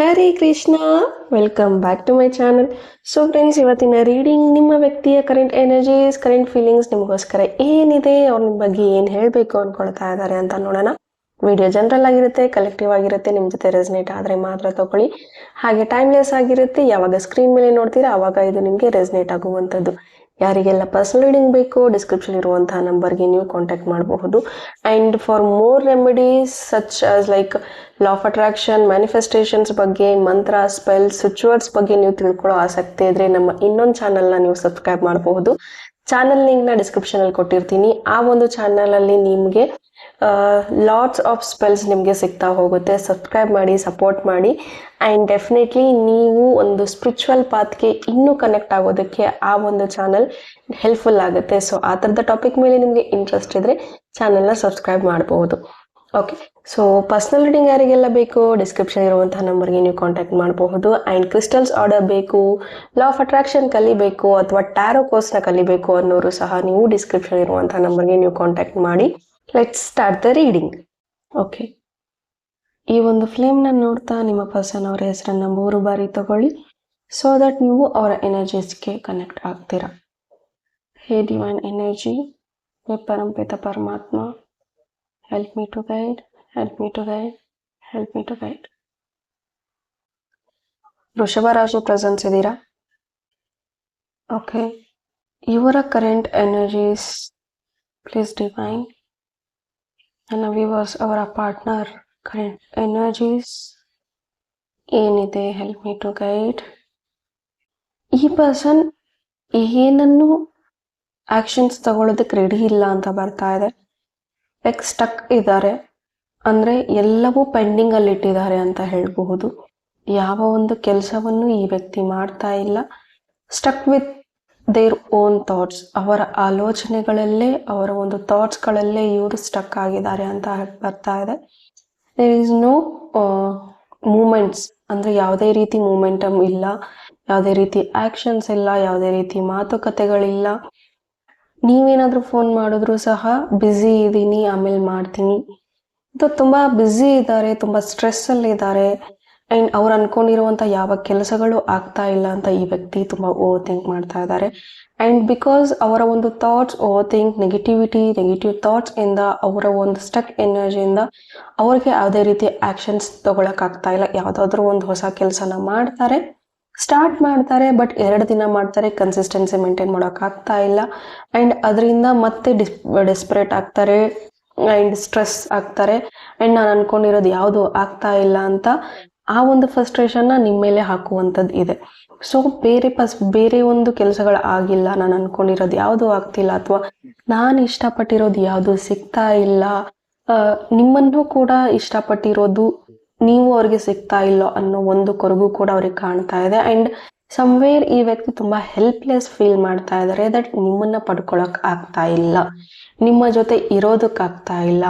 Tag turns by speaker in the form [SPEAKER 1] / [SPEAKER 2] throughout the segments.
[SPEAKER 1] Hare Krishna welcome back to my channel so friends ಇವತ್ತಿನ reading ನಿಮ್ಮ ವ್ಯಕ್ತಿಯ current energies current feelings ನಿಮಗೋಸ್ಕರ ಏನಿದೆ, ಅವ್ರ ಬಗ್ಗೆ ಏನು ಹೇಳಬೇಕು ಅನ್ಕೊಳ್ತಾ ಇದ್ದಾರೆ ಅಂತ ನೋಡೋಣ. ವಿಡಿಯೋ ಜನರಲ್ ಆಗಿರುತ್ತೆ ಕಲೆಕ್ಟಿವ್ ಆಗಿರುತ್ತೆ ನಿಮ್ಮ ಜೊತೆ ರೆಸ್ನೇಟ್ ಆದರೆ ಮಾತ್ರ ತಗೊಳ್ಳಿ. ಹಾಗೆ ಟೈಮ್ಲೆಸ್ ಆಗಿರುತ್ತೆ, ಯಾವಾಗ ಸ್ಕ್ರೀನ್ ಮೇಲೆ ನೋಡ್ತೀರಾ ಆವಾಗ ಇದು ನಿಮಗೆ ರೆಸ್ನೇಟ್ ಆಗುವಂಥದ್ದು. ಯಾರಿಗೆಲ್ಲ ಪರ್ಸನಲ್ ರೀಡಿಂಗ್ ಬೇಕು ಡಿಸ್ಕ್ರಿಪ್ಷನ್ ಇರುವಂತಹ ನಂಬರ್ಗೆ ನೀವು ಕಾಂಟ್ಯಾಕ್ಟ್ ಮಾಡಬಹುದು. And for more remedies such as like law of attraction manifestations ಬಗ್ಗೆ ಮಂತ್ರ ಸ್ಪೆಲ್ಸ್ ಸ್ವಿಚ್ವರ್ಡ್ಸ್ ಬಗ್ಗೆ ನೀವು ತಿಳ್ಕೊಳ್ಳೋ ಆಸಕ್ತಿ ಇದ್ರೆ ನಮ್ಮ ಇನ್ನೊಂದು ಚಾನಲ್ನ ನೀವು ಸಬ್ಸ್ಕ್ರೈಬ್ ಮಾಡಬಹುದು. ಚಾನಲ್ ಲಿಂಕ್ನ ಡಿಸ್ಕ್ರಿಪ್ಷನಲ್ಲಿ ಕೊಟ್ಟಿರ್ತೀನಿ. ಆ ಒಂದು ಚಾನಲಲ್ಲಿ ನಿಮಗೆ ಲಾಟ್ಸ್ ಆಫ್ ಸ್ಪೆಲ್ಸ್ ನಿಮಗೆ ಸಿಗ್ತಾ ಹೋಗುತ್ತೆ. ಸಬ್ಸ್ಕ್ರೈಬ್ ಮಾಡಿ ಸಪೋರ್ಟ್ ಮಾಡಿ. ಆ್ಯಂಡ್ ಡೆಫಿನೆಟ್ಲಿ ನೀವು ಒಂದು ಸ್ಪಿರಿಚುವಲ್ ಪಾತ್ಗೆ ಇನ್ನೂ ಕನೆಕ್ಟ್ ಆಗೋದಕ್ಕೆ ಆ ಒಂದು ಚಾನಲ್ ಹೆಲ್ಪ್ಫುಲ್ ಆಗುತ್ತೆ. ಸೊ ಆ ಥರದ ಟಾಪಿಕ್ ಮೇಲೆ ನಿಮಗೆ ಇಂಟ್ರೆಸ್ಟ್ ಇದ್ದರೆ ಚಾನಲ್ನ ಸಬ್ಸ್ಕ್ರೈಬ್ ಮಾಡಬಹುದು ಓಕೆ ಸೊ ಪರ್ಸ್ನಲ್ ರೀಡಿಂಗ್ ಯಾರಿಗೆಲ್ಲ ಬೇಕು ಡಿಸ್ಕ್ರಿಪ್ಷನ್ ಇರುವಂತಹ ನಂಬರ್ಗೆ ನೀವು ಕಾಂಟ್ಯಾಕ್ಟ್ ಮಾಡಬಹುದು ಆ್ಯಂಡ್ ಕ್ರಿಸ್ಟಲ್ಸ್ ಆರ್ಡರ್ ಬೇಕು ಲಾ ಆಫ್ ಅಟ್ರಾಕ್ಷನ್ ಕಲಿಬೇಕು, ಅಥವಾ ಟ್ಯಾರೋ ಕೋರ್ಸ್ನ ಕಲಿಬೇಕು ಅನ್ನೋರು ಸಹ ನೀವು ಡಿಸ್ಕ್ರಿಪ್ಷನ್ ಇರುವಂತಹ ನಂಬರ್ಗೆ ನೀವು ಕಾಂಟ್ಯಾಕ್ಟ್ ಮಾಡಿ. Let's start the reading okay ಈ ಒಂದು ಫ್ಲೇಮ್ನ ನೋಡ್ತಾ ನಿಮ್ಮ ಪರ್ಸನ್ ಅವರ ಹೆಸರನ್ನ ಮೂರು ಬಾರಿ ತಗೊಳ್ಳಿ ಸೊ ದಟ್ ನೀವು ಅವರ ಎನರ್ಜೀಸ್ಗೆ ಕನೆಕ್ಟ್ ಆಗ್ತೀರಾ. ಹೇ ಡಿವೈನ್ ಎನರ್ಜಿ ಹೇ ಪರಂಪಿತ ಪರಮಾತ್ಮ help me to guide help me to guide help me to guide ವೃಷಭ ರಾಶಿ ಪ್ರೆಸೆನ್ಸ್ ಇದ್ದೀರಾ? ಓಕೆ ಇವರ ಕರೆಂಟ್ ಎನರ್ಜೀಸ್ ಪ್ಲೀಸ್ ಡಿವೈನ್ ನನ್ನ ವ್ಯೂವರ್ಸ್ ಅವರ ಪಾರ್ಟ್ನರ್ ಕರೆಂಟ್ ಎನರ್ಜೀಸ್ ಏನಿದೆ ಹೆಲ್ಪ್ ಮೀ ಟು ಗೈಡ್ ಈ ಪರ್ಸನ್ ಏನನ್ನು ಆ್ಯಕ್ಷನ್ಸ್ ತಗೊಳ್ಳೋದಕ್ಕೆ ರೆಡಿ ಇಲ್ಲ ಅಂತ ಬರ್ತಾ ಇದೆ. ಲೈಕ್ ಸ್ಟಕ್ ಇದ್ದಾರೆ. ಅಂದರೆ ಎಲ್ಲವೂ ಪೆಂಡಿಂಗಲ್ಲಿ ಇಟ್ಟಿದ್ದಾರೆ ಅಂತ ಹೇಳಬಹುದು. ಯಾವ ಒಂದು ಕೆಲಸವನ್ನು ಈ ವ್ಯಕ್ತಿ ಮಾಡ್ತಾ ಇಲ್ಲ. Stuck with their own thoughts ಅವರ ಆಲೋಚನೆಗಳಲ್ಲೇ, ಅವರ ಒಂದು ಥಾಟ್ಸ್ಗಳಲ್ಲೇ ಇವರು ಸ್ಟಕ್ ಆಗಿದ್ದಾರೆ ಅಂತ ಬರ್ತಾ ಇದೆ. ದೇರ್ ಈಸ್ ನೋ ಮೂಮೆಂಟ್ಸ್ ಅಂದರೆ ಯಾವುದೇ ರೀತಿ ಮೂಮೆಂಟಮ್ ಇಲ್ಲ, ಯಾವುದೇ ರೀತಿ ಆ್ಯಕ್ಷನ್ಸ್ ಇಲ್ಲ, ಯಾವುದೇ ರೀತಿ ಮಾತುಕತೆಗಳಿಲ್ಲ. ನೀವೇನಾದರೂ ಫೋನ್ ಮಾಡಿದ್ರು ಸಹ ಬ್ಯುಸಿ ಇದ್ದೀನಿ, ಆಮೇಲೆ ಮಾಡ್ತೀನಿ. ತುಂಬ ಬ್ಯುಸಿ ಇದ್ದಾರೆ, ತುಂಬ ಸ್ಟ್ರೆಸ್ಸಲ್ಲಿ ಇದ್ದಾರೆ ಆ್ಯಂಡ್ ಅವ್ರು ಅನ್ಕೊಂಡಿರುವಂಥ ಯಾವ ಕೆಲಸಗಳು ಆಗ್ತಾ ಇಲ್ಲ ಅಂತ ಈ ವ್ಯಕ್ತಿ ತುಂಬ ಓವರ್ ಥಿಂಕ್ ಮಾಡ್ತಾ ಇದ್ದಾರೆ. ಆ್ಯಂಡ್ ಬಿಕಾಸ್ ಅವರ ಒಂದು thoughts overthink negativity negative thoughts ಇಂದ ಅವರ ಒಂದು ಸ್ಟಕ್ ಎನರ್ಜಿಯಿಂದ ಅವ್ರಿಗೆ ಯಾವುದೇ ರೀತಿ ಆ್ಯಕ್ಷನ್ಸ್ ತೊಗೊಳಕ್ಕಾಗ್ತಾ ಇಲ್ಲ. ಯಾವುದಾದ್ರೂ ಒಂದು ಹೊಸ ಕೆಲಸನ ಮಾಡ್ತಾರೆ ಸ್ಟಾರ್ಟ್ ಮಾಡ್ತಾರೆ ಬಟ್ ಎರಡು ದಿನ ಮಾಡ್ತಾರೆ ಕನ್ಸಿಸ್ಟೆನ್ಸಿ ಮೇಂಟೈನ್ ಮಾಡೋಕ್ಕಾಗ್ತಾ ಇಲ್ಲ. ಆ್ಯಂಡ್ ಅದರಿಂದ ಮತ್ತೆ ಡಿಸ್ ಡೆಸ್ಪರೇಟ್ ಆಗ್ತಾರೆ ಆ್ಯಂಡ್ ಸ್ಟ್ರೆಸ್ ಆಗ್ತಾರೆ. ಆ್ಯಂಡ್ ನಾನು ಅನ್ಕೊಂಡಿರೋದು ಯಾವುದು ಆಗ್ತಾ ಇಲ್ಲ ಅಂತ ಆ ಒಂದು ಫ್ರಸ್ಟ್ರೇಷನ್ನ ನಿಮ್ಮ ಮೇಲೆ ಹಾಕುವಂಥದ್ದು ಇದೆ. ಸೊ ಬೇರೆ ಪಸ್, ಬೇರೆ ಒಂದು ಕೆಲಸಗಳು ಆಗಿಲ್ಲ ನಾನು ಅನ್ಕೊಂಡಿರೋದು ಯಾವುದು ಆಗ್ತಿಲ್ಲ ಅಥವಾ ನಾನು ಇಷ್ಟಪಟ್ಟಿರೋದು ಯಾವುದು ಸಿಗ್ತಾ ಇಲ್ಲ. ನಿಮ್ಮನ್ನು ಕೂಡ ಇಷ್ಟಪಟ್ಟಿರೋದು ನೀವು ಅವ್ರಿಗೆ ಸಿಗ್ತಾ ಇಲ್ಲ ಅನ್ನೋ ಒಂದು ಕೊರಗು ಕೂಡ ಅವ್ರಿಗೆ ಕಾಣ್ತಾ ಇದೆ. ಆ್ಯಂಡ್ ಸಮ್ವೇರ್ ಈ ವ್ಯಕ್ತಿ ತುಂಬ ಹೆಲ್ಪ್ಲೆಸ್ ಫೀಲ್ ಮಾಡ್ತಾ ಇದ್ದಾರೆ ದಟ್ ನಿಮ್ಮನ್ನ ಪಡ್ಕೊಳಕ್ ಆಗ್ತಾ ಇಲ್ಲ. ನಿಮ್ಮ ಜೊತೆ ಇರೋದಕ್ಕಾಗ್ತಾ ಇಲ್ಲ.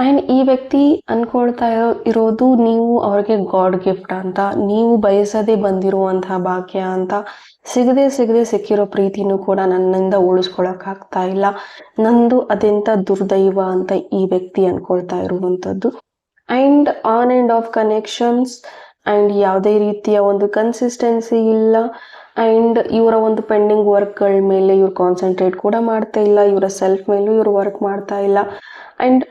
[SPEAKER 1] ಆ್ಯಂಡ್ ಈ ವ್ಯಕ್ತಿ ಅನ್ಕೊಳ್ತಾ ಇರೋ ಇರೋದು ನೀವು ಅವ್ರಿಗೆ ಗಾಡ್ ಗಿಫ್ಟ್ ಅಂತ. ನೀವು ಬಯಸದೆ ಬಂದಿರುವಂತಹ ಭಾಗ್ಯ ಅಂತ. ಸಿಗದೆ ಸಿಗದೆ ಸಿಕ್ಕಿರೋ ಪ್ರೀತಿನೂ ಕೂಡ ನನ್ನಿಂದ ಉಳಿಸ್ಕೊಳಕ್ಕಾಗ್ತಾ ಇಲ್ಲ. ನಂದು ಅದೆಂಥ ದುರ್ದೈವ ಅಂತ ಈ ವ್ಯಕ್ತಿ ಅನ್ಕೊಳ್ತಾ ಇರುವಂಥದ್ದು. And on and off connections and ಯಾವುದೇ ರೀತಿಯ ಒಂದು ಕನ್ಸಿಸ್ಟೆನ್ಸಿ ಇಲ್ಲ. ಆ್ಯಂಡ್ ಇವರ ಒಂದು ಪೆಂಡಿಂಗ್ ವರ್ಕ್ಗಳ ಮೇಲೆ ಇವ್ರು ಕಾನ್ಸಂಟ್ರೇಟ್ ಕೂಡ ಮಾಡ್ತಾ ಇಲ್ಲ. ಇವರ ಸೆಲ್ಫ್ ಮೇಲೂ ಇವರು ವರ್ಕ್ ಮಾಡ್ತಾ ಇಲ್ಲ. ಆ್ಯಂಡ್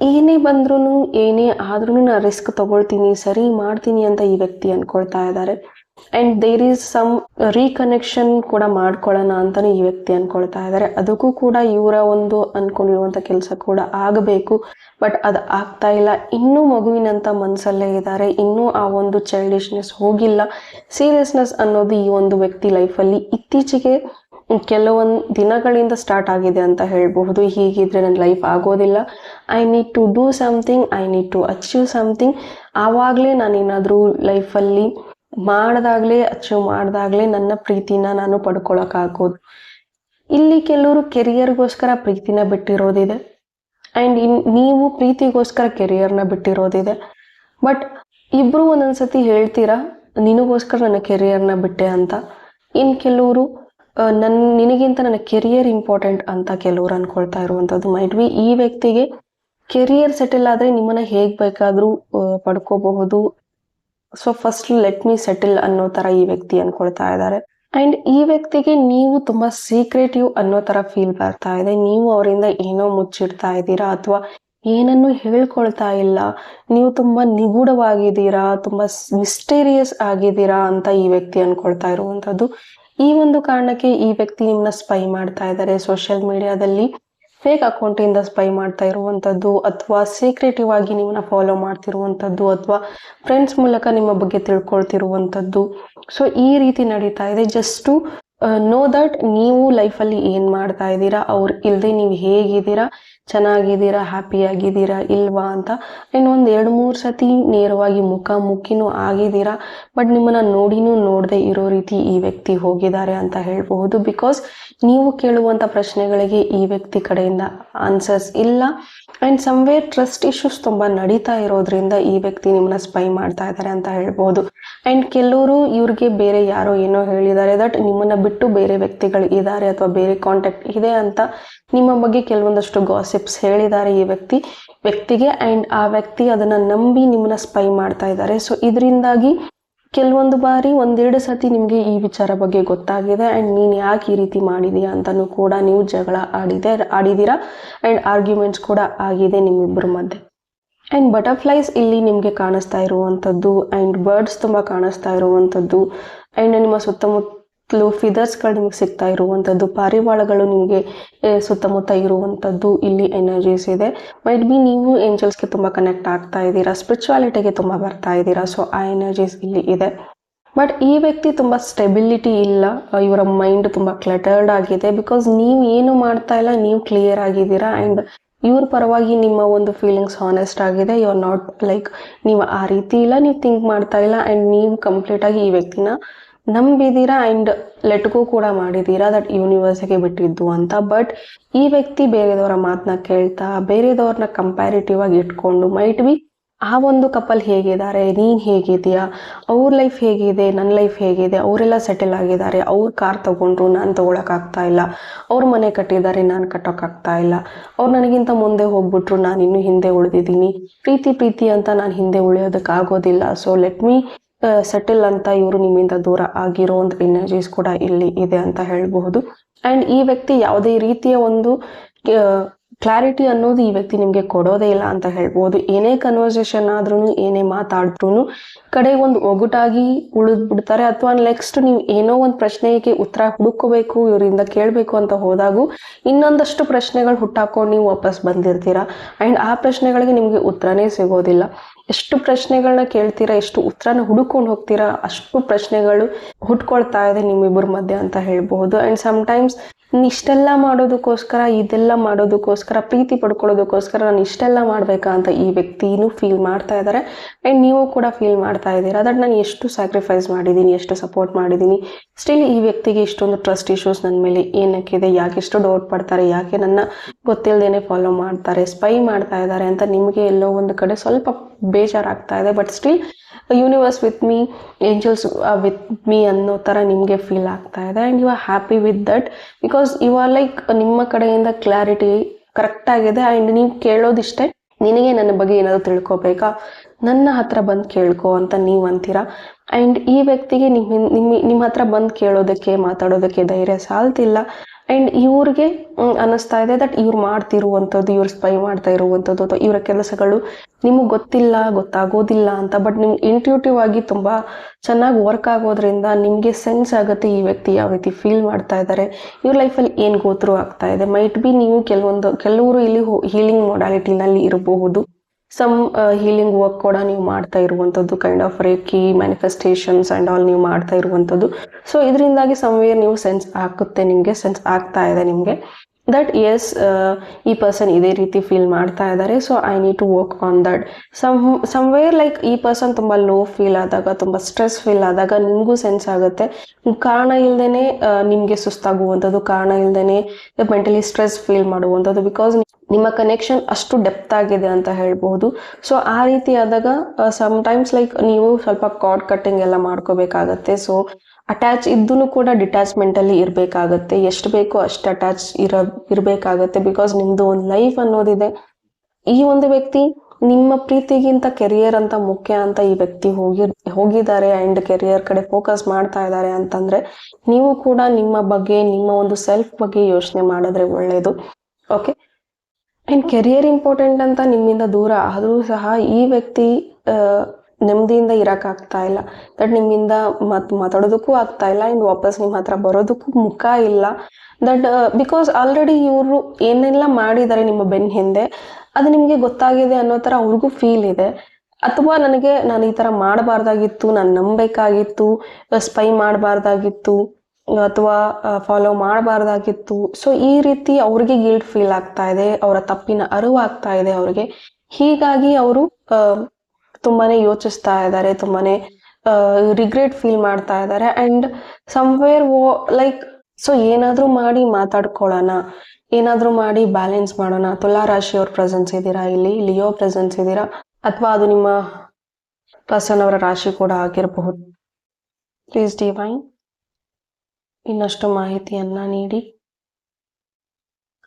[SPEAKER 1] ಏನೇ ಬಂದ್ರೂ ಏನೇ ಆದ್ರೂ ನಾನು ರಿಸ್ಕ್ ತಗೊಳ್ತೀನಿ, ಸರಿ ಮಾಡ್ತೀನಿ ಅಂತ ಈ ವ್ಯಕ್ತಿ ಅನ್ಕೊಳ್ತಾ ಇದ್ದಾರೆ and there is some reconnection ಕೂಡ ಮಾಡ್ಕೊಳ್ಳೋಣ ಅಂತಾನೆ ಈ ವ್ಯಕ್ತಿ ಅನ್ಕೊಳ್ತಾ ಇದ್ದಾರೆ ಅದಕ್ಕೂ ಕೂಡ ಇವರ ಒಂದು ಅನ್ಕೊಂಡಿರುವಂತ ಕೆಲಸ ಕೂಡ ಆಗಬೇಕು. ಬಟ್ ಅದು ಆಗ್ತಾ ಇಲ್ಲ. ಇನ್ನೂ ಮಗುವಿನಂತ ಮನಸ್ಸಲ್ಲೇ ಇದ್ದಾರೆ ಇನ್ನೂ ಆ ಒಂದು ಚೈಲ್ಡಿಶ್ನೆಸ್ ಹೋಗಿಲ್ಲ. ಸೀರಿಯಸ್ನೆಸ್ ಅನ್ನೋದು ಈ ಒಂದು ವ್ಯಕ್ತಿ ಲೈಫಲ್ಲಿ ಇತ್ತೀಚೆಗೆ ಕೆಲವೊಂದು ದಿನಗಳಿಂದ ಸ್ಟಾರ್ಟ್ ಆಗಿದೆ ಅಂತ ಹೇಳಬಹುದು. ಹೀಗಿದ್ರೆ ನನ್ನ ಲೈಫ್ ಆಗೋದಿಲ್ಲ. I need to do something I need to achieve something ಆವಾಗಲೇ ನಾನೇನಾದರೂ ಲೈಫಲ್ಲಿ ಮಾಡಿದಾಗಲೇ ಅಚೀವ್ ಮಾಡಿದಾಗಲೇ ನನ್ನ ಪ್ರೀತಿನ ನಾನು ಪಡ್ಕೊಳಕ್ಕಾಗೋದು ಇಲ್ಲಿ ಕೆಲವರು ಕೆರಿಯರ್ಗೋಸ್ಕರ ಪ್ರೀತಿನ ಬಿಟ್ಟಿರೋದಿದೆ. ಆ್ಯಂಡ್ ಇನ್ ನೀವು ಪ್ರೀತಿಗೋಸ್ಕರ ಕೆರಿಯರ್ನ ಬಿಟ್ಟಿರೋದಿದೆ. ಬಟ್ ಇಬ್ಬರು ಒಂದೊಂದ್ಸತಿ ಹೇಳ್ತೀರಾ, ನಿನಗೋಸ್ಕರ ನನ್ನ ಕೆರಿಯರ್ನ ಬಿಟ್ಟೆ ಅಂತ? ಇನ್ನು ಕೆಲವರು ನನ್ನ ನಿನಗಿಂತ ನನ್ನ ಕೆರಿಯರ್ ಇಂಪಾರ್ಟೆಂಟ್ ಅಂತ ಕೆಲವರು ಅನ್ಕೊಳ್ತಾ ಇರುವಂಥದ್ದು ಮೈಟ್ ಬಿ ಈ ವ್ಯಕ್ತಿಗೆ ಕೆರಿಯರ್ ಸೆಟಲ್ ಆದ್ರೆ ನಿಮ್ಮನ್ನ ಹೇಗ್ ಬೇಕಾದ್ರೂ ಪಡ್ಕೋಬಹುದು. So first let me settle ಅನ್ನೋ ತರ ಈ ವ್ಯಕ್ತಿ ಅನ್ಕೊಳ್ತಾ ಇದ್ದಾರೆ ಅಂಡ್ ಈ ವ್ಯಕ್ತಿಗೆ ನೀವು ತುಂಬಾ ಸೀಕ್ರೆಟಿವ್ ಅನ್ನೋ ತರ ಫೀಲ್ ಬರ್ತಾ ಇದೆ. ನೀವು ಅವರಿಂದ ಏನೋ ಮುಚ್ಚಿಡ್ತಾ ಇದ್ದೀರಾ ಅಥವಾ ಏನನ್ನು ಹೇಳ್ಕೊಳ್ತಾ ಇಲ್ಲ. ನೀವು ತುಂಬಾ ನಿಗೂಢವಾಗಿದ್ದೀರಾ, ತುಂಬಾ ಮಿಸ್ಟೀರಿಯಸ್ ಆಗಿದ್ದೀರಾ ಅಂತ ಈ ವ್ಯಕ್ತಿ ಅನ್ಕೊಳ್ತಾ ಇರುವಂತದ್ದು ಈ ಒಂದು ಕಾರಣಕ್ಕೆ ಈ ವ್ಯಕ್ತಿ ನಿಮ್ಮನ್ನ ಸ್ಪೈ ಮಾಡ್ತಾ ಇದ್ದಾರೆ ಸೋಷಿಯಲ್ ಮೀಡಿಯಾದಲ್ಲಿ ಫೇಕ್ ಅಕೌಂಟಿಂದ ಸ್ಪೈ ಮಾಡ್ತಾ ಇರುವಂತದ್ದು ಅಥವಾ ಸೀಕ್ರೆಟಿವ್ ಆಗಿ ನಿಮ್ಮನ್ನ ಫಾಲೋ ಮಾಡ್ತಿರುವಂತದ್ದು ಅಥವಾ ಫ್ರೆಂಡ್ಸ್ ಮೂಲಕ ನಿಮ್ಮ ಬಗ್ಗೆ ತಿಳ್ಕೊಳ್ತಿರುವಂತದ್ದು. ಸೊ ಈ ರೀತಿ ನಡೀತಾ ಇದೆ. ಜಸ್ಟ್ ನೋ ದಟ್ ನೀವು ಲೈಫಲ್ಲಿ ಏನು ಮಾಡ್ತಾ ಇದ್ದೀರಾ? ಅವ್ರು ಇಲ್ಲದೆ ನೀವು ಹೇಗಿದ್ದೀರಾ? ಚೆನ್ನಾಗಿದ್ದೀರಾ, ಹ್ಯಾಪಿಯಾಗಿದ್ದೀರಾ, ಇಲ್ವಾ ಅಂತ ಆ್ಯಂಡ್ ಒಂದು ಎರಡು ಮೂರು ಸತಿ ನೇರವಾಗಿ ಮುಖ ಮುಖಿನೂ ಆಗಿದ್ದೀರಾ, ಬಟ್ ನಿಮ್ಮನ್ನ ನೋಡಿನೂ ನೋಡದೆ ಇರೋ ರೀತಿ ಈ ವ್ಯಕ್ತಿ ಹೋಗಿದ್ದಾರೆ ಅಂತ ಹೇಳಬಹುದು. ಬಿಕಾಸ್ ನೀವು ಕೇಳುವಂಥ ಪ್ರಶ್ನೆಗಳಿಗೆ ಈ ವ್ಯಕ್ತಿ ಕಡೆಯಿಂದ ಆನ್ಸರ್ಸ್ ಇಲ್ಲ. ಆ್ಯಂಡ್ ಸಮ್ವೇರ್ ಟ್ರಸ್ಟ್ ಇಶ್ಯೂಸ್ ತುಂಬ ನಡೀತಾ ಇರೋದ್ರಿಂದ ಈ ವ್ಯಕ್ತಿ ನಿಮ್ಮನ್ನ ಸ್ಪೈ ಮಾಡ್ತಾ ಇದ್ದಾರೆ ಅಂತ ಹೇಳ್ಬೋದು ಆ್ಯಂಡ್ ಕೆಲವರು ಇವ್ರಿಗೆ ಬೇರೆ ಯಾರೋ ಏನೋ ಹೇಳಿದ್ದಾರೆ ದಟ್ ನಿಮ್ಮನ್ನ ಬಿಟ್ಟು ಬೇರೆ ವ್ಯಕ್ತಿಗಳು ಇದ್ದಾರೆ ಅಥವಾ ಬೇರೆ ಕಾಂಟ್ಯಾಕ್ಟ್ ಇದೆ ಅಂತ ನಿಮ್ಮ ಬಗ್ಗೆ ಕೆಲವೊಂದಷ್ಟು ಗಾಸಿಪ್ಸ್ ಹೇಳಿದ್ದಾರೆ ಈ ವ್ಯಕ್ತಿ, ವ್ಯಕ್ತಿಗೆ ಆ್ಯಂಡ್ ಆ ವ್ಯಕ್ತಿ ಅದನ್ನ ನಂಬಿ ನಿಮ್ಮನ್ನ ಸ್ಪೈ ಮಾಡ್ತಾ ಇದ್ದಾರೆ. ಸೊ ಇದರಿಂದಾಗಿ ಕೆಲವೊಂದು ಬಾರಿ ಒಂದೆರಡು ಸತಿ ನಿಮಗೆ ಈ ವಿಚಾರ ಬಗ್ಗೆ ಗೊತ್ತಾಗಿದೆ ಆ್ಯಂಡ್ ನೀನು ಯಾಕೆ ಈ ರೀತಿ ಮಾಡಿದೀಯ ಅಂತಲೂ ಕೂಡ ನೀವು ಜಗಳ ಆಡಿದೆ ಆಡಿದ್ದೀರಾ ಆ್ಯಂಡ್ ಆರ್ಗ್ಯುಮೆಂಟ್ಸ್ ಕೂಡ ಆಗಿದೆ ನಿಮ್ಮಿಬ್ಬರ ಮಧ್ಯೆ. ಆ್ಯಂಡ್ ಬಟರ್ಫ್ಲೈಸ್ ಇಲ್ಲಿ ನಿಮಗೆ ಕಾಣಿಸ್ತಾ ಇರುವಂಥದ್ದು ಆ್ಯಂಡ್ ಬರ್ಡ್ಸ್ ತುಂಬ ಕಾಣಿಸ್ತಾ ಇರುವಂಥದ್ದು ಆ್ಯಂಡ್ ನಿಮ್ಮ ಸುತ್ತಮುತ್ತಲು ಫಿದರ್ಸ್ಗಳು ನಿಮಗೆ ಸಿಗ್ತಾ ಇರುವಂಥದ್ದು ಪಾರಿವಾಳಗಳು ನಿಮಗೆ ಸುತ್ತಮುತ್ತ ಇರುವಂಥದ್ದು ಇಲ್ಲಿ ಎನರ್ಜೀಸ್ ಇದೆ. ಮೈಟ್ ಬಿ ನೀವು ಏಂಜಲ್ಸ್ಗೆ ತುಂಬ ಕನೆಕ್ಟ್ ಆಗ್ತಾ ಇದ್ದೀರಾ ಸ್ಪಿರಿಚುವಾಲಿಟಿಗೆ ತುಂಬ ಬರ್ತಾ ಇದ್ದೀರಾ ಸೊ ಆ ಎನರ್ಜೀಸ್ ಇಲ್ಲಿ ಇದೆ. ಬಟ್ ಈ ವ್ಯಕ್ತಿ ತುಂಬ ಸ್ಟೆಬಿಲಿಟಿ ಇಲ್ಲ, ಇವರ ಮೈಂಡ್ ತುಂಬ ಕ್ಲಟರ್ಡ್ ಆಗಿದೆ ಬಿಕಾಸ್ ನೀವು ಏನು ಮಾಡ್ತಾ ಇಲ್ಲ, ನೀವು ಕ್ಲಿಯರ್ ಆಗಿದ್ದೀರಾ ಆ್ಯಂಡ್ ಇವ್ರ ಪರವಾಗಿ ನಿಮ್ಮ ಒಂದು ಫೀಲಿಂಗ್ಸ್ ಹಾನೆಸ್ಟ್ ಆಗಿದೆ ಯು ಆರ್ ನಾಟ್ ಲೈಕ್ ನೀವು ಆ ರೀತಿ ಇಲ್ಲ, ನೀವು ಥಿಂಕ್ ಮಾಡ್ತಾ ಇಲ್ಲ ಆ್ಯಂಡ್ ನೀವು ಕಂಪ್ಲೀಟಾಗಿ ಈ ವ್ಯಕ್ತಿನ ನಂಬಿದ್ದೀರಾ ಆ್ಯಂಡ್ ಲೆಟ್ಗೂ ಕೂಡ ಮಾಡಿದ್ದೀರಾ ದಟ್ ಯೂನಿವರ್ಸಿಗೆ ಬಿಟ್ಟಿದ್ದು ಅಂತ. ಬಟ್ ಈ ವ್ಯಕ್ತಿ ಬೇರೆದವರ ಮಾತನ್ನ ಕೇಳ್ತಾ ಬೇರೆದವ್ರನ್ನ ಕಂಪ್ಯಾರಿಟಿವ್ ಆಗಿ ಇಟ್ಕೊಂಡು ಮೈಟ್ ಬಿ ಆ ಒಂದು ಕಪಲ್ ಹೇಗಿದ್ದಾರೆ, ನೀನು ಹೇಗಿದೆಯಾ ಅವ್ರ ಲೈಫ್ ಹೇಗಿದೆ ನನ್ನ ಲೈಫ್ ಹೇಗಿದೆ, ಅವರೆಲ್ಲ ಸೆಟಲ್ ಆಗಿದ್ದಾರೆ, ಅವ್ರ ಕಾರ್ ತಗೊಂಡ್ರು ನಾನು ತಗೊಳಕ್ಕಾಗ್ತಾ ಇಲ್ಲ, ಅವ್ರ ಮನೆ ಕಟ್ಟಿದ್ದಾರೆ, ನಾನು ಕಟ್ಟೋಕ್ಕಾಗ್ತಾ ಇಲ್ಲ, ಅವ್ರು ನನಗಿಂತ ಮುಂದೆ ಹೋಗ್ಬಿಟ್ರು, ನಾನು ಇನ್ನೂ ಹಿಂದೆ ಉಳಿದಿದ್ದೀನಿ, ಪ್ರೀತಿ ಪ್ರೀತಿ ಅಂತ ನಾನು ಹಿಂದೆ ಉಳಿಯೋದಕ್ಕಾಗೋದಿಲ್ಲ ಸೊ ಲೆಟ್ ಮೀ ಸೆಟಲ್ ಅಂತ ಇವರು ನಿಮ್ಮಿಂದ ದೂರ ಆಗಿರೋ ಒಂದು ಎನರ್ಜೀಸ್ ಕೂಡ ಇಲ್ಲಿ ಇದೆ ಅಂತ ಹೇಳಬಹುದು. ಅಂಡ್ ಈ ವ್ಯಕ್ತಿ ಯಾವುದೇ ರೀತಿಯ ಒಂದು ಕ್ಲಾರಿಟಿ ಅನ್ನೋದು ಈ ವ್ಯಕ್ತಿ ನಿಮಗೆ ಕೊಡೋದೇ ಇಲ್ಲ ಅಂತ ಹೇಳ್ಬೋದು ಏನೇ ಕನ್ವರ್ಸೇಷನ್ ಆದ್ರೂ ಏನೇ ಮಾತಾಡಿದ್ರು ಕಡೆ ಒಂದು ಒಗುಟಾಗಿ ಉಳಿದ್ಬಿಡ್ತಾರೆ. ಅಥವಾ ನೆಕ್ಸ್ಟ್ ನೀವು ಏನೋ ಒಂದು ಪ್ರಶ್ನೆಗೆ ಉತ್ತರ ಹುಡುಕೋಬೇಕು ಇವರಿಂದ ಕೇಳಬೇಕು ಅಂತ ಹೋದಾಗೂ ಇನ್ನೊಂದಷ್ಟು ಪ್ರಶ್ನೆಗಳು ಹುಟ್ಟಾಕೊಂಡು ನೀವು ವಾಪಸ್ ಬಂದಿರ್ತೀರಾ? ಆ್ಯಂಡ್ ಆ ಪ್ರಶ್ನೆಗಳಿಗೆ ನಿಮಗೆ ಉತ್ತರನೇ ಸಿಗೋದಿಲ್ಲ. ಎಷ್ಟು ಪ್ರಶ್ನೆಗಳನ್ನ ಕೇಳ್ತೀರಾ, ಎಷ್ಟು ಉತ್ತರನ ಹುಡುಕೊಂಡು ಹೋಗ್ತೀರಾ, ಅಷ್ಟು ಪ್ರಶ್ನೆಗಳು ಹುಟ್ಕೊಳ್ತಾ ಇದೆ ನಿಮ್ಮಿಬ್ಬರ ಮಧ್ಯೆ ಅಂತ ಹೇಳ್ಬಹುದು. ಆ್ಯಂಡ್ ಸಮ್ಟೈಮ್ಸ್ ಇಷ್ಟೆಲ್ಲ ಮಾಡೋದಕ್ಕೋಸ್ಕರ, ಇದೆಲ್ಲ ಮಾಡೋದಕ್ಕೋಸ್ಕರ, ಪ್ರೀತಿ ಪಡ್ಕೊಳ್ಳೋದಕ್ಕೋಸ್ಕರ ನಾನು ಇಷ್ಟೆಲ್ಲ ಮಾಡ್ಬೇಕಾ ಅಂತ ಈ ವ್ಯಕ್ತಿನೂ ಫೀಲ್ ಮಾಡ್ತಾ ಇದ್ದಾರೆ ಆ್ಯಂಡ್ ನೀವು ಕೂಡ ಫೀಲ್ ಮಾಡ್ತಾ ಇದ್ದೀರಾ. ದಟ್ ನಾನು ಎಷ್ಟು ಸ್ಯಾಕ್ರಿಫೈಸ್ ಮಾಡಿದ್ದೀನಿ, ಎಷ್ಟು ಸಪೋರ್ಟ್ ಮಾಡಿದ್ದೀನಿ. ಸ್ಟಿಲ್ ಈ ವ್ಯಕ್ತಿಗೆ ಇಷ್ಟೊಂದು ಟ್ರಸ್ಟ್ ಇಶ್ಯೂಸ್ ನನ್ನ ಮೇಲೆ ಏನಕ್ಕಿದೆ, ಯಾಕೆ ಇಷ್ಟು ಡೌಟ್ ಪಡ್ತಾರೆ, ಯಾಕೆ ನನ್ನ ಗೊತ್ತಿಲ್ಲದೇನೆ ಫಾಲೋ ಮಾಡ್ತಾರೆ ಸ್ಪೈ ಮಾಡ್ತಾ ಇದ್ದಾರೆ ಅಂತ ನಿಮಗೆ ಎಲ್ಲೋ ಒಂದು ಕಡೆ ಸ್ವಲ್ಪ ಬೇಜಾರಾಗ್ತಾ ಇದೆ. But still universe with me angels with me ಅನ್ನೋ ಥರ ನಿಮಗೆ ಫೀಲ್ ಆಗ್ತಾ ಇದೆ. And you are happy with that because you are like ನಿಮ್ಮ ಕಡೆಯಿಂದ ಕ್ಲಾರಿಟಿ ಕರೆಕ್ಟ್ ಆಗಿದೆ. ಆ್ಯಂಡ್ ನೀವು ಕೇಳೋದಿಷ್ಟೇ, ನಿನಗೆ ನನ್ನ ಬಗ್ಗೆ ಏನಾದರೂ ತಿಳ್ಕೊಬೇಕಾ? ನನ್ನ ಹತ್ರ ಬಂದು ಕೇಳ್ಕೊ ಅಂತ ನೀವು ಅಂತೀರಾ? ಆ್ಯಂಡ್ ಈ ವ್ಯಕ್ತಿಗೆ ನಿಮ್ಮ ನಿಮ್ಮ ನಿಮ್ಮ ಹತ್ರ ಬಂದು ಕೇಳೋದಕ್ಕೆ, ಮಾತಾಡೋದಕ್ಕೆ ಧೈರ್ಯ ಸಾಲ್ತಿಲ್ಲ. ಆ್ಯಂಡ್ ಇವ್ರಿಗೆ ಅನ್ನಿಸ್ತಾ ಇದೆ ದಟ್ ಇವ್ರು ಮಾಡ್ತಿರುವಂಥದ್ದು, ಇವ್ರು ಸ್ಪೈ ಮಾಡ್ತಾ ಇರುವಂಥದ್ದು ಅಥವಾ ಇವರ ಕೆಲಸಗಳು ನಿಮಗೆ ಗೊತ್ತಿಲ್ಲ, ಗೊತ್ತಾಗೋದಿಲ್ಲ ಅಂತ. ಬಟ್ ನಿಮ್ಗೆ ಇಂಟ್ಯೂಟಿವ್ ಆಗಿ ತುಂಬ ಚೆನ್ನಾಗಿ ವರ್ಕ್ ಆಗೋದ್ರಿಂದ ನಿಮಗೆ ಸೆನ್ಸ್ ಆಗುತ್ತೆ ಈ ವ್ಯಕ್ತಿ ಯಾವ ರೀತಿ ಫೀಲ್ ಮಾಡ್ತಾ ಇದ್ದಾರೆ ಇವ್ರ ಲೈಫಲ್ಲಿ ಏನು ಗೋತ್ರು ಆಗ್ತಾ ಇದೆ. ಮೈಟ್ ಬಿ ನೀವು ಕೆಲವೊಂದು, ಕೆಲವರು ಇಲ್ಲಿ ಹೀಲಿಂಗ್ ಮೊಡಾಲಿಟಿನಲ್ಲಿ ಇರಬಹುದು. ಸಮ್ ಹೀಲಿಂಗ್ ವರ್ಕ್ ಕೂಡ ನೀವು ಮಾಡ್ತಾ ಇರುವಂಥದ್ದು kind of reiki manifestations and all ನೀವು ಮಾಡ್ತಾ ಇರುವಂಥದ್ದು. ಸೊ ಇದರಿಂದಾಗಿ ಸಮ್ವೇರ್ ನೀವು ಸೆನ್ಸ್ ಆಗುತ್ತೆ ನಿಮಗೆ ಸೆನ್ಸ್ ಆಗ್ತಾ ಇದೆ ನಿಮಗೆ. ದಟ್ ಎಸ್ ಈ ಪರ್ಸನ್ ಇದೇ ರೀತಿ ಫೀಲ್ ಮಾಡ್ತಾ ಇದ್ದಾರೆ. So I need to work on that some somewhere like ಈ ಪರ್ಸನ್ ತುಂಬ ಲೋ ಫೀಲ್ ಆದಾಗ, ತುಂಬ ಸ್ಟ್ರೆಸ್ ಫೀಲ್ ಆದಾಗ ನಿಮಗೂ ಸೆನ್ಸ್ ಆಗುತ್ತೆ. ಕಾರಣ ಇಲ್ಲದೇ ನಿಮಗೆ ಸುಸ್ತಾಗುವಂಥದ್ದು, ಕಾರಣ ಇಲ್ಲದೇ ಮೆಂಟಲಿ ಸ್ಟ್ರೆಸ್ ಫೀಲ್ ಮಾಡುವಂಥದ್ದು. ಬಿಕಾಸ್ ನಿಮ್ಮ ಕನೆಕ್ಷನ್ ಅಷ್ಟು ಡೆಪ್ತ್ ಆಗಿದೆ ಅಂತ ಹೇಳ್ಬೋದು ಸೊ ಆ ರೀತಿ ಆದಾಗ ಸಮ್ಟೈಮ್ಸ್ ಲೈಕ್ ನೀವು ಸ್ವಲ್ಪ ಕಾರ್ಡ್ ಕಟ್ಟಿಂಗ್ ಎಲ್ಲ ಮಾಡ್ಕೋಬೇಕಾಗತ್ತೆ. ಸೊ ಅಟ್ಯಾಚ್ ಇದ್ದೂ ಕೂಡ ಡಿಟ್ಯಾಚ್ಮೆಂಟಲ್ಲಿ ಇರಬೇಕಾಗತ್ತೆ. ಎಷ್ಟು ಬೇಕೋ ಅಷ್ಟು ಅಟ್ಯಾಚ್ ಇರ, ಇರಬೇಕಾಗತ್ತೆ. ಬಿಕಾಸ್ ನಿಮ್ದು ಒಂದು ಲೈಫ್ ಅನ್ನೋದಿದೆ. ಈ ಒಂದು ವ್ಯಕ್ತಿ ನಿಮ್ಮ ಪ್ರೀತಿಗಿಂತ ಕೆರಿಯರ್ ಅಂತ ಮುಖ್ಯ ಅಂತ ಈ ವ್ಯಕ್ತಿ ಹೋಗಿ, ಹೋಗಿದ್ದಾರೆ ಅಂಡ್ ಕೆರಿಯರ್ ಕಡೆ ಫೋಕಸ್ ಮಾಡ್ತಾ ಇದ್ದಾರೆ ಅಂತಂದ್ರೆ, ನೀವು ಕೂಡ ನಿಮ್ಮ ಬಗ್ಗೆ, ನಿಮ್ಮ ಒಂದು ಸೆಲ್ಫ್ ಬಗ್ಗೆ ಯೋಚನೆ ಮಾಡಿದ್ರೆ ಒಳ್ಳೇದು. ಓಕೆ ಅಂಡ್ ಕೆರಿಯರ್ ಇಂಪಾರ್ಟೆಂಟ್ ಅಂತ ನಿಮ್ಮಿಂದ ದೂರ ಆದರೂ ಸಹ ಈ ವ್ಯಕ್ತಿ ನೆಮ್ಮದಿಯಿಂದ ಇರೋಕ್ಕಾಗ್ತಾ ಇಲ್ಲ. ದಟ್ ನಿಮ್ಮಿಂದ ಮತ್ ಮಾತಾಡೋದಕ್ಕೂ ಆಗ್ತಾ ಇಲ್ಲ. ಇನ್ನು ವಾಪಸ್ ನಿಮ್ಮ ಹತ್ರ ಬರೋದಕ್ಕೂ ಮುಖ ಇಲ್ಲ. ದಟ್ ಬಿಕಾಸ್ ಆಲ್ರೆಡಿ ಇವರು ಏನೆಲ್ಲ ಮಾಡಿದ್ದಾರೆ ನಿಮ್ಮ ಬೆನ್ ಹಿಂದೆ, ಅದು ನಿಮಗೆ ಗೊತ್ತಾಗಿದೆ ಅನ್ನೋ ಥರ ಅವ್ರಿಗೂ ಫೀಲ್ ಇದೆ. ಅಥವಾ ನನಗೆ ನಾನು ಈ ಥರ ಮಾಡಬಾರ್ದಾಗಿತ್ತು, ನಾನು ನಂಬಬೇಕಾಗಿತ್ತು ಸ್ಪೈ ಮಾಡಬಾರ್ದಾಗಿತ್ತು ಅಥವಾ ಫಾಲೋ ಮಾಡಬಾರ್ದಾಗಿತ್ತು. ಸೊ ಈ ರೀತಿ ಅವ್ರಿಗೆ ಗಿಲ್ಟ್ ಫೀಲ್ ಆಗ್ತಾ ಇದೆ, ಅವರ ತಪ್ಪಿನ ಅರಿವು ಆಗ್ತಾ ಇದೆ ಅವ್ರಿಗೆ. ಹೀಗಾಗಿ ಅವರು ತುಂಬಾನೇ ಯೋಚಿಸ್ತಾ ಇದ್ದಾರೆ, ತುಂಬಾನೇ ರಿಗ್ರೆಟ್ ಫೀಲ್ ಮಾಡ್ತಾ ಇದ್ದಾರೆ. ಅಂಡ್ ಸಮ್ವೇರ್ ಲೈಕ್ ಸೊ ಏನಾದ್ರೂ ಮಾಡಿ ಮಾತಾಡ್ಕೊಳ್ಳೋಣ. ಏನಾದ್ರೂ ಮಾಡಿ ಬ್ಯಾಲೆನ್ಸ್ ಮಾಡೋಣ. ತುಲಾ ರಾಶಿಯವ್ರ ಪ್ರೆಸೆನ್ಸ್ ಇದ್ದೀರಾ ಇಲ್ಲಿ? ಲಿಯೋ ಪ್ರೆಸೆನ್ಸ್ ಇದ್ದೀರಾ ಅಥವಾ ಅದು ನಿಮ್ಮ ಪರ್ಸನ್ ಅವರ ರಾಶಿ ಕೂಡ ಆಗಿರಬಹುದು. ಪ್ಲೀಸ್ ಡಿವೈನ್ ಇನ್ನಷ್ಟು ಮಾಹಿತಿಯನ್ನು ನೀಡಿ.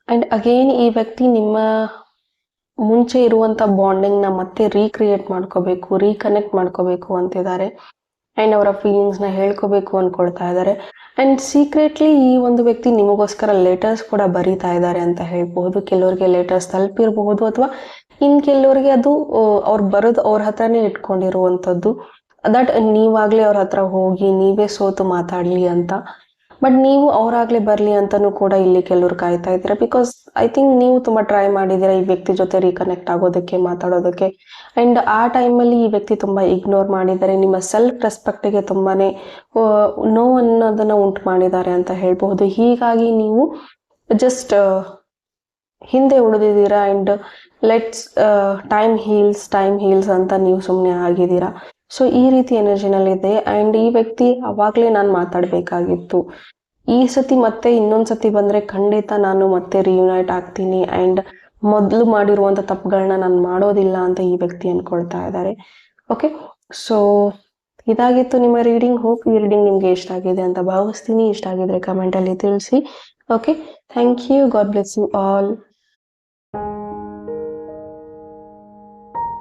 [SPEAKER 1] ಅಂಡ್ ಅಗೇನ್ ಈ ವ್ಯಕ್ತಿ ನಿಮ್ಮ ಮುಂಚೆ ಇರುವಂಥ ಬಾಂಡಿಂಗ್ನ ಮತ್ತೆ ರೀಕ್ರಿಯೇಟ್ ಮಾಡ್ಕೋಬೇಕು ರೀಕನೆಕ್ಟ್ ಮಾಡ್ಕೋಬೇಕು ಅಂತಿದ್ದಾರೆ. ಅಂಡ್ ಅವರ ಫೀಲಿಂಗ್ಸ್ನ ಹೇಳ್ಕೋಬೇಕು ಅಂದ್ಕೊಳ್ತಾ ಇದ್ದಾರೆ. ಅಂಡ್ ಸೀಕ್ರೆಟ್ಲಿ ಈ ಒಂದು ವ್ಯಕ್ತಿ ನಿಮಗೋಸ್ಕರ ಲೆಟರ್ಸ್ ಕೂಡ ಬರೀತಾ ಇದ್ದಾರೆ ಅಂತ ಹೇಳ್ಬೋದು ಕೆಲವರಿಗೆ ಲೆಟರ್ಸ್ ತಲುಪಿರಬಹುದು ಅಥವಾ ಇನ್ ಕೆಲವರಿಗೆ ಅದು ಅವ್ರು ಬರೋದು ಅವ್ರ ಹತ್ರನೇ ಇಟ್ಕೊಂಡಿರುವಂಥದ್ದು ದಟ್ ನೀವಾಗಲೇ ಅವ್ರ ಹತ್ರ ಹೋಗಿ, ನೀವೇ ಸೋತು ಮಾತಾಡ್ಲಿ ಅಂತ ಬಟ್ ನೀವು ಅವರಾಗ್ಲೇ ಬರಲಿ ಅಂತಾನೂ ಕೂಡ ಇಲ್ಲಿ ಕೆಲವರು ಕಾಯ್ತಾ ಇದ್ದೀರಾ ಬಿಕಾಸ್ ಐ ಥಿಂಕ್ ನೀವು ತುಂಬಾ ಟ್ರೈ ಮಾಡಿದ್ದೀರಾ ಈ ವ್ಯಕ್ತಿ ಜೊತೆ ರೀಕನೆಕ್ಟ್ ಆಗೋದಕ್ಕೆ, ಮಾತಾಡೋದಕ್ಕೆ. ಅಂಡ್ ಆ ಟೈಮಲ್ಲಿ ಈ ವ್ಯಕ್ತಿ ತುಂಬಾ ಇಗ್ನೋರ್ ಮಾಡಿದ್ದಾರೆ. ನಿಮ್ಮ ಸೆಲ್ಫ್ ರೆಸ್ಪೆಕ್ಟ್ಗೆ ತುಂಬಾನೇ ನೋ ಅನ್ನೋದನ್ನ ಉಂಟು ಮಾಡಿದ್ದಾರೆ ಅಂತ ಹೇಳ್ಬಹುದು. ಹೀಗಾಗಿ ನೀವು ಜಸ್ಟ್ ಹಿಂದೆ ಉಳಿದಿದ್ದೀರಾ and let's time heals time heals ಅಂತ ನೀವು ಸುಮ್ಮನೆ ಆಗಿದ್ದೀರಾ. ಸೊ ಈ ರೀತಿ ಎನರ್ಜಿನಲ್ಲಿ ಇದೆ ಅಂಡ್ ಈ ವ್ಯಕ್ತಿ ಅವಾಗಲೇ ನಾನು ಮಾತಾಡಬೇಕಾಗಿತ್ತು. ಈ ಸತಿ ಮತ್ತೆ ಇನ್ನೊಂದು ಸತಿ ಬಂದ್ರೆ ಖಂಡಿತ ನಾನು ಮತ್ತೆ ರಿಯುನೈಟ್ ಆಗ್ತೀನಿ ಅಂಡ್ ಮೊದಲು ಮಾಡಿರುವಂಥ ತಪ್ಪುಗಳನ್ನ ನಾನು ಮಾಡೋದಿಲ್ಲ ಅಂತ ಈ ವ್ಯಕ್ತಿ ಅನ್ಕೊಳ್ತಾ ಇದ್ದಾರೆ ಓಕೆ ಸೊ ಇದಾಗಿತ್ತು ನಿಮ್ಮ ರೀಡಿಂಗ್ ಹೋಪ್ ಈ ರೀಡಿಂಗ್ ನಿಮಗೆ ಇಷ್ಟ ಆಗಿದೆ ಅಂತ ಭಾವಿಸ್ತೀನಿ. ಇಷ್ಟ ಆಗಿದ್ರೆ ಕಮೆಂಟಲ್ಲಿ ತಿಳಿಸಿ. Okay thank you God bless you all